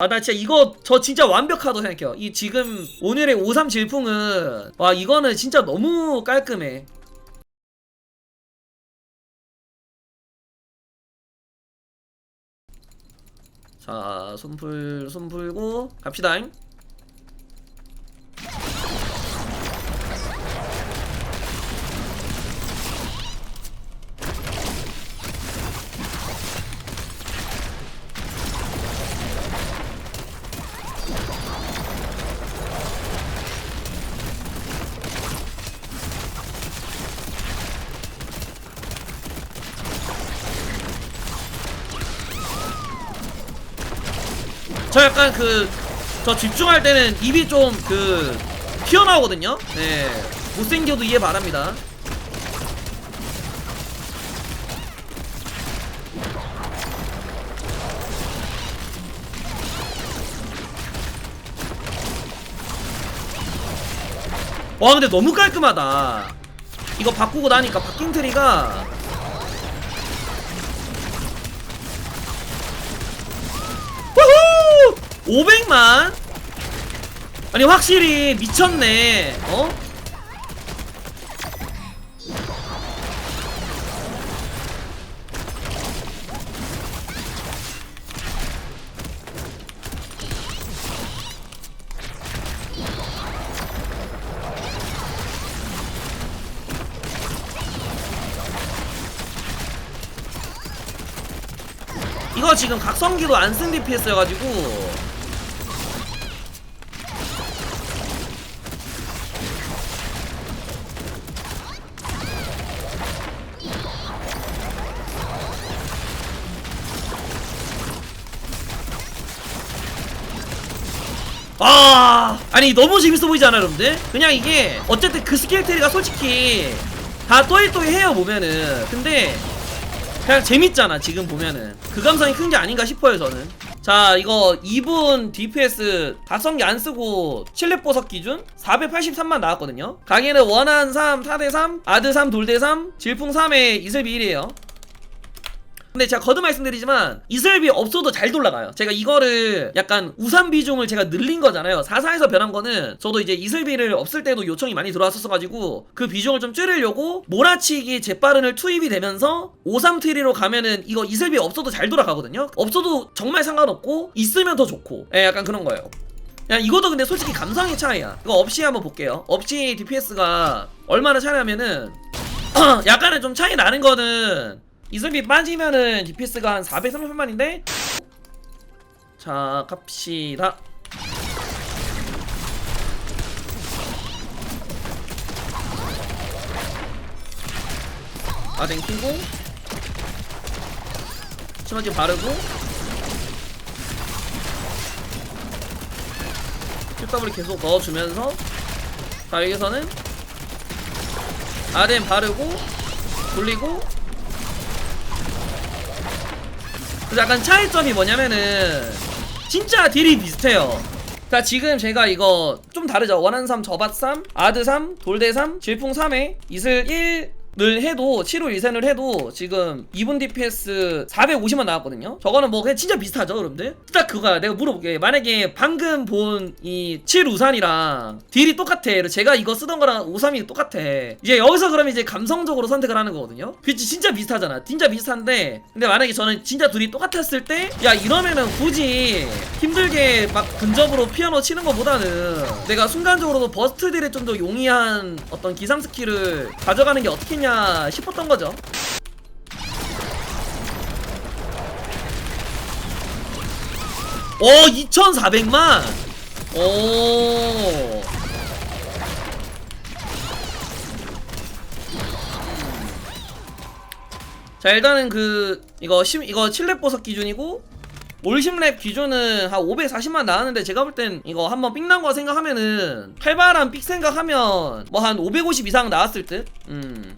아 나 진짜 이거 저 진짜 완벽하다고 생각해요. 이 지금 오늘의 53 질풍은 와 이거는 진짜 너무 깔끔해. 자 손풀 손 풀고 갑시다잉 저 약간 그 저 집중할 때는 입이 좀 그 튀어나오거든요. 네 못생겨도 이해 바랍니다. 와 근데 너무 깔끔하다. 이거 바꾸고 나니까 바뀐 트리가 500만? 아니 확실히 미쳤네 어? 이거 지금 각성기도 안쓴 DPS여가지고 아 아니 너무 재밌어 보이지 않아요 여러분들? 그냥 이게 어쨌든 그 스킬 트리가 솔직히 다 또이또이해요 보면은. 근데 그냥 재밌잖아 지금 보면은. 그 감성이 큰 게 아닌가 싶어요 저는. 자 이거 2분 DPS 각성기 안 쓰고 칠렙 보석 기준 483만 나왔거든요. 가게는 원한 3 4대 3 아드 3 돌대 3 질풍 3에 이슬비 1이에요 근데 제가 거듭 말씀드리지만 이슬비 없어도 잘 돌아가요. 제가 이거를 약간 우산 비중을 제가 늘린 거잖아요. 4사에서 변한 거는 저도 이제 이슬비를 없을 때도 요청이 많이 들어왔었어가지고 그 비중을 좀 줄이려고 몰아치기 재빠른을 투입이 되면서 53 트리로 가면은 이거 이슬비 없어도 잘 돌아가거든요. 없어도 정말 상관없고 있으면 더 좋고 예, 약간 그런 거예요. 야 이것도 근데 솔직히 감성의 차이야. 이거 없이 한번 볼게요. 없이 DPS가 얼마나 차이냐면은 약간은 좀 차이 나는 거는 이슬비 빠지면은 DPS가 한 438만인데? 자 갑시다. 아댕 키고 치마지 바르고. QW 계속 넣어주면서 자 여기서는. 아덴 바르고. 돌리고 그래서 약간 차이점이 뭐냐면은 진짜 딜이 비슷해요. 자 지금 제가 이거 좀 다르죠. 원한 3, 저밭 3, 아드 3, 돌대 3, 질풍 3에 이슬 1 을 해도 7호 1센을 해도 지금 2분 DPS 450만 나왔거든요. 저거는 뭐 그냥 진짜 비슷하죠, 여러분들? 딱 그거야. 내가 물어볼게. 만약에 방금 본 이 7우산이랑 딜이 똑같아. 제가 이거 쓰던 거랑 53이 똑같아. 이제 여기서 그러면 이제 감성적으로 선택을 하는 거거든요. 그치 진짜 비슷하잖아. 진짜 비슷한데 근데 만약에 저는 진짜 둘이 똑같았을 때 야 이러면은 굳이 힘들게 막 근접으로 피아노 치는 것보다는 내가 순간적으로도 버스트 딜에 좀 더 용이한 어떤 기상 스킬을 가져가는 게 어떻겠냐 싶었던 거죠. 오 2,400만. 오. 자 일단은 그 이거 10, 이거 7렙 보석 기준이고 올 10렙 기준은 한 540만 나왔는데 제가 볼 땐 이거 한번 삑난 거 생각하면은 활발한 삑 생각하면 뭐 한 550 이상 나왔을 듯. 음.